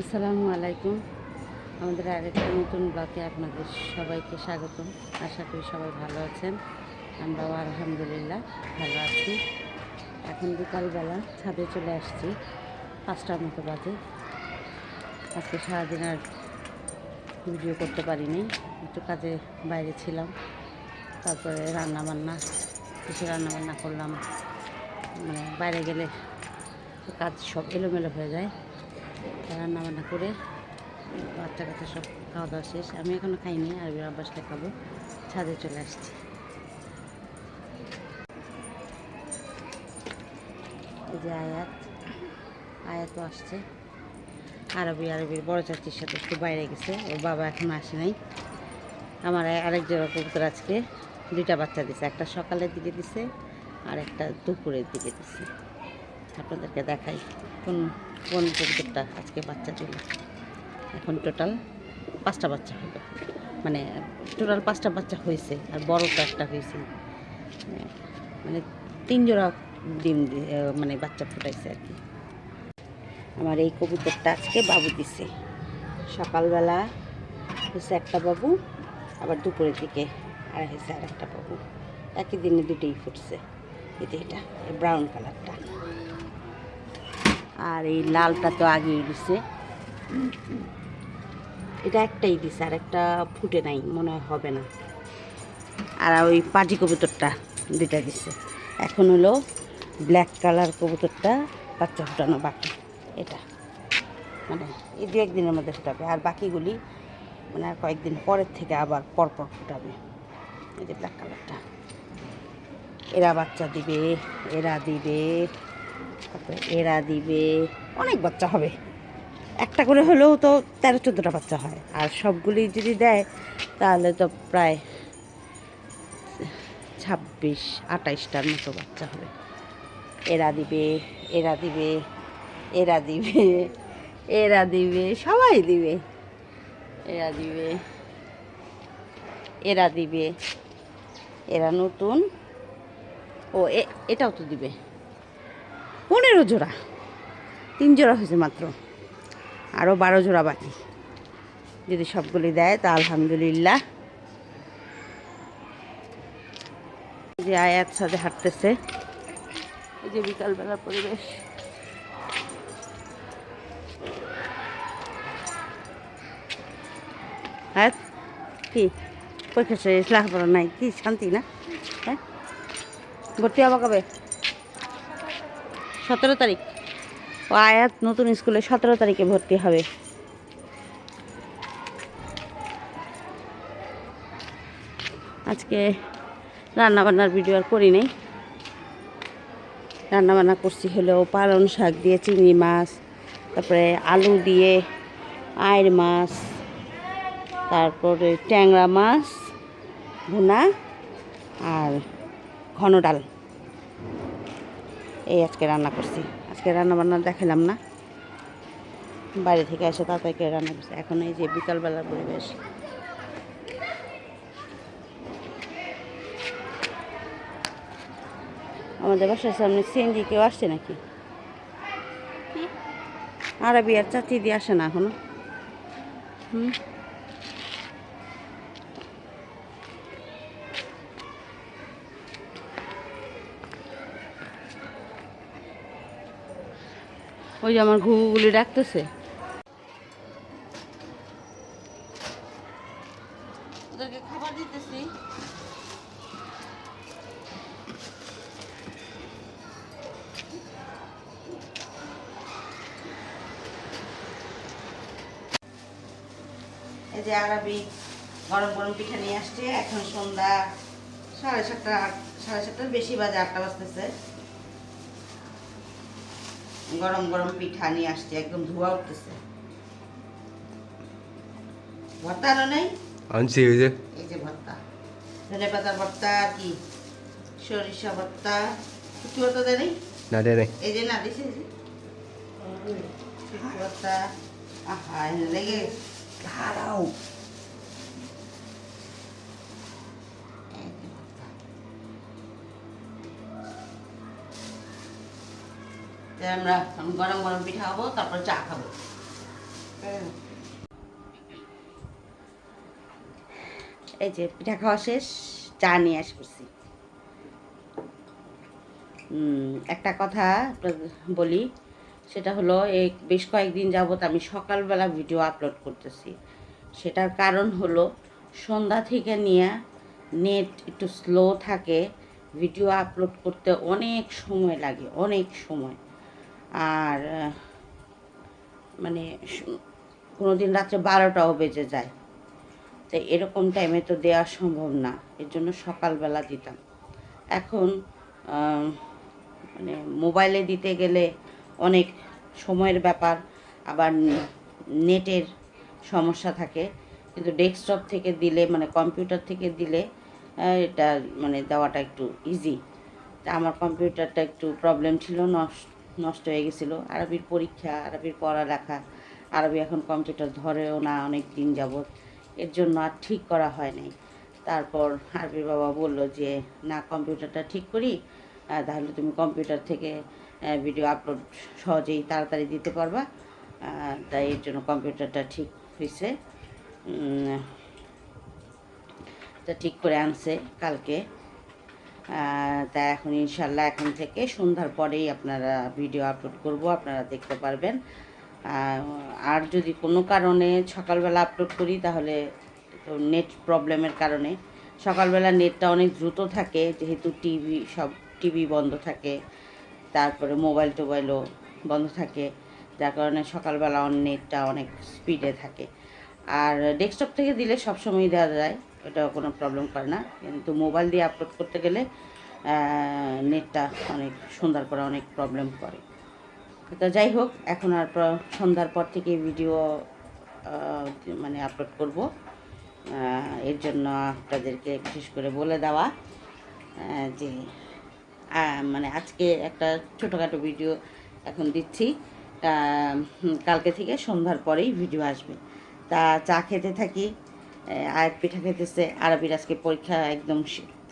আসসালামু আলাইকুম। আমাদের আরেকটা নতুন ব্লকে আপনাদের সবাইকে স্বাগতম। আশা করি সবাই ভালো আছেন। আমরাও আলহামদুলিল্লাহ ভালো আছি। এখন বিকালবেলা ছাদে চলে আসছি। পাঁচটার মতো বাজে। আজকে সারাদিন আর ভিডিও করতে পারিনি। একটু কাজে বাইরে ছিলাম। তারপরে রান্না বান্না কিছু রান্না বান্না করলাম। মানে বাইরে গেলে কাজ সব এলোমেলো হয়ে যায়। রান্না বান্না করে বাচ্চা কাচ্চা সব খাওয়া দাওয়া শেষ। আমি এখনও খাইনি, আর আব্বাসটা খাব। ছাদে চলে আসছি। এই যে আয়াত। আয়াতও আসছে। আরবি, আরবির বড় চাচির সাথে একটু বাইরে গেছে। ওর বাবা এখন আসে নাই। আমার আরেক জোড়া কবুতর আজকে দুইটা বাচ্চা দিছে। একটা সকালের দিকে দিছে, আর একটা দুপুরের দিকে দিছে। আপনাদেরকে দেখাই কোন কোন কবুতরটা আজকে বাচ্চা দিল এখন টোটাল পাঁচটা বাচ্চা হলো মানে টোটাল পাঁচটা বাচ্চা হয়েছে আর বড়টা একটা হয়েছে। মানে তিন জোড়া ডিম মানে বাচ্চা ফুটাইছে আর কি। আমার এই কবুতরটা আজকে বাবু দিছে। সকালবেলা হয়েছে একটা বাবু, আবার দুপুরের দিকে আর হয়েছে আর একটা বাবু। একই দিনে দুটোই ফুটছে। যে এটা ব্রাউন কালারটা আর এই লালটা তো আগেই দিছে। এটা একটাই দিছে, আর একটা ফুটে নাই, মনে হবে না। আর ওই পাটি কবুতরটা দুইটা দিছে। এখন হলো ব্ল্যাক কালার কবুতরটা বাচ্চা ফুটানো বাকি, এটা। মানে এই দু একদিনের মধ্যে ফুটাবে, আর বাকিগুলি মানে আর কয়েকদিন পরের থেকে আবার পরপর ফুটাবে, এই যে ব্ল্যাক কালারটা এরা বাচ্চা দিবে, এরা দিবে। তারপরে এরা দিবে, অনেক বাচ্চা হবে। একটা করে হলেও তো তেরো, চোদ্দোটা বাচ্চা হয়। আর সবগুলি যদি দেয়, তাহলে তো প্রায় ছাব্বিশ আটাইশটার মতো বাচ্চা হবে। এরা দিবে এরা দিবে এরা দিবে এরা দিবে, সবাই দিবে। এরা দিবে এরা দিবে, এরা নতুন। ও এটাও তো দিবে। পনেরো জোড়া। তিন জোড়া হয়েছে মাত্র। আরও বারো জোড়া বাকি। যদি সবগুলি দেয় তা আলহামদুলিল্লাহ। যে আয়াত সাথে হাঁটতেছে। এই যে বিকালবেলার পরিবেশ। আয়াত কি? পরীক্ষা শেষ লেখাপড়া নাই। কি? শান্তি না? হ্যাঁ? ভর্তি হবা কবে? সতেরো তারিখ। ও আয়াত নতুন স্কুলে সতেরো তারিখে ভর্তি হবে। আজকে রান্নাবান্নার ভিডিও আর করি নাই। রান্নাবান্না করছি হলো পালং শাক দিয়ে চিংড়ি মাছ, তারপরে আলু দিয়ে আয়ের মাছ, তারপরে ট্যাংরা মাছ, ভুনা আর ঘন ডাল। এই আজকে রান্না করছি। আজকে রান্না বান্না দেখালাম না। বাইরে থেকে এসে তাড়াতাড়ি করে রান্না করছি। এখন এই যে বিকালবেলার পরিবেশ। আমাদের বাসার সামনে সিএনজি কেউ আসছে নাকি? আরবি আর চাচি দিয়ে আসে না এখনও। হুম? ওই যে আমার ঘুঘুগুলি ডাকতেছে। ওদেরকে এই যে আরবি গরম গরম পিঠা নিয়ে আসছে। এখন সন্ধ্যা সাড়ে সাতটা, সাড়ে সাতটার বেশি বাজে আটটা বাজতেছে। গরম গরম পিঠা নিয়ে আসছে একদম ধোয়া উঠতেছে। ভর্তা আনো নেই? আনছি ওই যে। এই যে ভর্তা। ধনে পাতার ভর্তা আর কি? সরিষা ভর্তা। কিছু ভর্তা দেয় নেই? না দে নাই। এই যে না দিছে এই যে। শুটকি ভর্তা। আহা এনে লেগে। দাঁড়াও আমরা গরম গরম পিঠা খাব তারপর চা খাব। এই যে পিঠা খাওয়া শেষ চা নিয়ে আস করছি উম, একটা কথা বলি সেটা হলো এই বেশ কয়েকদিন যাবত আমি সকালবেলা ভিডিও আপলোড করতেছি। সেটার কারণ হলো সন্ধ্যা থেকে নিয়ে নেট একটু স্লো থাকে ভিডিও আপলোড করতে অনেক সময় লাগে অনেক সময়। আর মানে কোনো দিন রাত্রে বারোটাও বেজে যায়। তো এরকম টাইমে তো দেওয়া সম্ভব না। এর জন্য সকালবেলা দিতাম। এখন মানে মোবাইলে দিতে গেলে অনেক সময়ের ব্যাপার, আবার নেটের সমস্যা থাকে। কিন্তু ডেস্কটপ থেকে দিলে মানে কম্পিউটার থেকে দিলে এটা মানে দেওয়াটা একটু ইজি তা আমার কম্পিউটারটা একটু প্রবলেম ছিল, নষ্ট নষ্ট হয়ে গেছিল। আরবির পরীক্ষা, আরবির পড়ালেখা, আরবি এখন কম্পিউটার ধরেও না, অনেক দিন যাবত এর জন্য আর ঠিক করা হয় নাই। তারপর আরবির বাবা বলল যে, না, কম্পিউটারটা ঠিক করি তাহলে তুমি কম্পিউটার থেকে ভিডিও আপলোড সহজেই তাড়াতাড়ি দিতে পারবা। তাই এর জন্য কম্পিউটারটা ঠিক হয়েছে তা ঠিক করে আনছে কালকে। তা এখন ইনশাল্লাহ এখন থেকে সন্ধ্যার পরেই আপনারা ভিডিও আপলোড করব, আপনারা দেখতে পারবেন। আর যদি কোনো কারণে সকালবেলা আপলোড করি, তাহলে নেট প্রবলেমের কারণে। সকালবেলা নেটটা অনেক দ্রুত থাকে, যেহেতু টিভি সব টিভি বন্ধ থাকে, তারপরে মোবাইল টোবাইলও বন্ধ থাকে, যার কারণে সকালবেলা নেটটা অনেক স্পিডে থাকে। আর ডেস্কটপ থেকে দিলে সবসময় দেওয়া যায়। ওটা কোনো প্রবলেম করে না। কিন্তু মোবাইল দিয়ে আপলোড করতে গেলে নেটটা অনেক, সন্ধ্যার পরে অনেক প্রবলেম করে। তো যাই হোক, এখন আর সন্ধ্যার পর থেকে ভিডিও মানে আপলোড করব। এর জন্য আপনাদেরকে বিশেষ করে বলে দেওয়া যে মানে আজকে একটা ছোটোখাটো ভিডিও এখন দিচ্ছি। কালকে থেকে সন্ধ্যার পরেই ভিডিও আসবে। তা চা খেতে থাকি। আয়াত পিঠা খেতেছে। আরবির আজকে পরীক্ষা একদম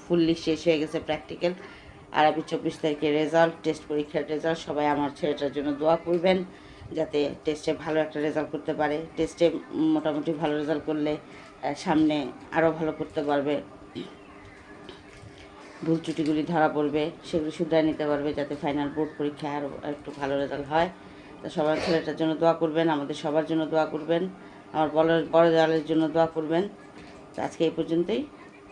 ফুললি শেষ হয়ে গেছে প্র্যাকটিক্যাল আরবি চব্বিশ তারিখে রেজাল্ট টেস্ট পরীক্ষার রেজাল্ট সবাই আমার ছেলেটার জন্য দোয়া করবেন, যাতে টেস্টে ভালো একটা রেজাল্ট করতে পারে। টেস্টে মোটামুটি ভালো রেজাল্ট করলে সামনে আরও ভালো করতে পারবে। ভুল ত্রুটিগুলি ধরা পড়বে, সেগুলি শুধরায় নিতে পারবে, যাতে ফাইনাল বোর্ড পরীক্ষায় আরও একটু ভালো রেজাল্ট হয়। তো সবার ছেলেটার জন্য দোয়া করবেন, আমাদের সবার জন্য দোয়া করবেন। আমার বড় বড় দলের জন্য দোয়া করবেন। তো আজকে এই পর্যন্তই।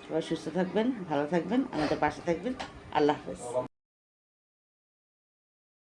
সবাই সুস্থ থাকবেন, ভালো থাকবেন, আমাদের পাশে থাকবেন। আল্লাহ হাফেজ।